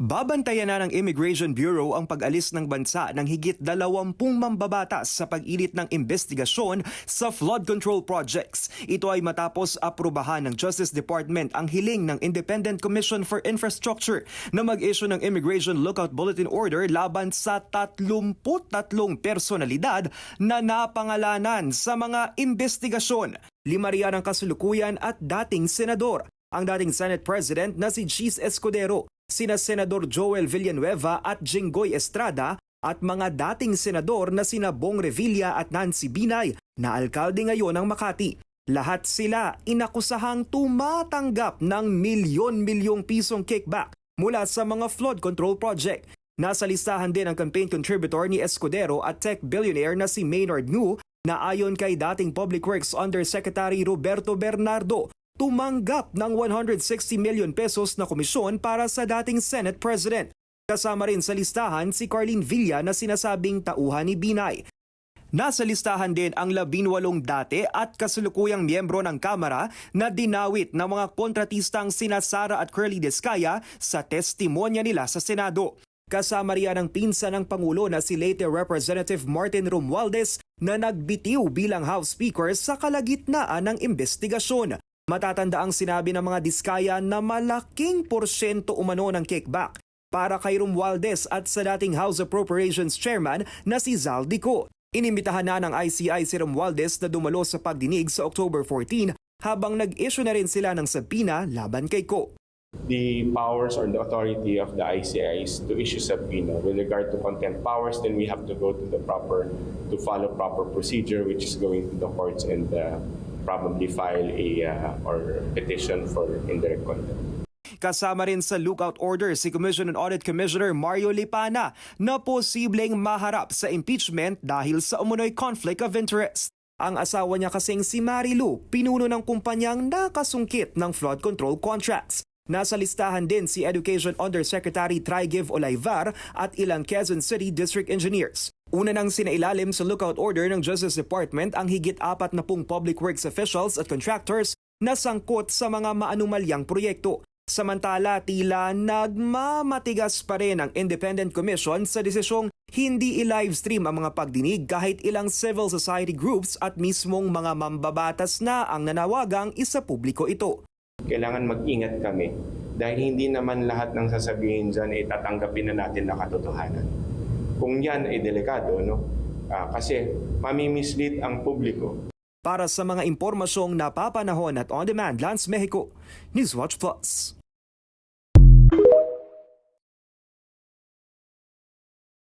Babantayan na ng Immigration Bureau ang pag-alis ng bansa ng higit 20 mambabatas sa pag-ilit ng investigasyon sa flood control projects. Ito ay matapos aprubahan ng Justice Department ang hiling ng Independent Commission for Infrastructure na mag-issue ng Immigration Lookout Bulletin Order laban sa 33 personalidad na napangalanan sa mga investigasyon. Lima riyan ang kasulukuyan at dating senador ang dating Senate President na si Cheese Escudero, sina Senador Joel Villanueva at Jinggoy Estrada at mga dating senador na sina Bong Revilla at Nancy Binay na alkalde ngayon ng Makati. Lahat sila inakusahang tumatanggap ng milyon-milyong pisong kickback mula sa mga flood control project. Nasa listahan din ang campaign contributor ni Escudero at tech billionaire na si Maynard Ngu na ayon kay dating Public Works Undersecretary Roberto Bernardo tumanggap ng 160 million pesos na komisyon para sa dating Senate President. Kasama rin sa listahan si Carlene Villa na sinasabing tauhan ni Binay. Nasa listahan din ang labinwalong dati at kasulukuyang miyembro ng Kamara na dinawit ng mga kontratistang sina Sara at Curly Descaya sa testimonya nila sa Senado. Kasama riyan ang pinsa ng Pangulo na si late Representative Martin Romualdez na nagbitiw bilang House Speaker sa kalagitnaan ng investigasyon. Matatanda ang sinabi ng mga diskaya na malaking porsyento umano ng kickback para kay Romualdez at sa dating House Appropriations Chairman na si Zaldico. Inimbitahan na ng ICI si Romualdez na dumalo sa pagdinig sa October 14 habang nag-issue na rin sila ng sabina laban kay Ko. the powers or the authority of the ICI is to issue subpoena. With regard to contempt powers, then we have to go to the proper, to follow proper procedure, which is going to the courts and uh, probably file a uh, or petition for indirect contempt. Kasama rin sa lookout order si Commission on Audit Commissioner Mario Lipana na posibleng maharap sa impeachment dahil sa umunoy conflict of interest. Ang asawa niya kasing si Marilu, pinuno ng kumpanyang nakasungkit ng flood control contracts. Nasa listahan din si Education Undersecretary Trigiv Olaivar at ilang Quezon City District Engineers. Una nang sinailalim sa lookout order ng Justice Department ang higit apat na pung public works officials at contractors na sangkot sa mga maanumalyang proyekto. Samantala, tila nagmamatigas pa rin ang Independent Commission sa desisyong hindi i-livestream ang mga pagdinig kahit ilang civil society groups at mismong mga mambabatas na ang nanawagang isa publiko ito. Kailangan mag-ingat kami dahil hindi naman lahat ng sasabihin dyan ay tatanggapin na natin na katotohanan. Kung yan ay delikado, no? Ah, kasi mamimislead ang publiko. Para sa mga impormasyong napapanahon at on-demand, Lance Mexico, Newswatch Plus.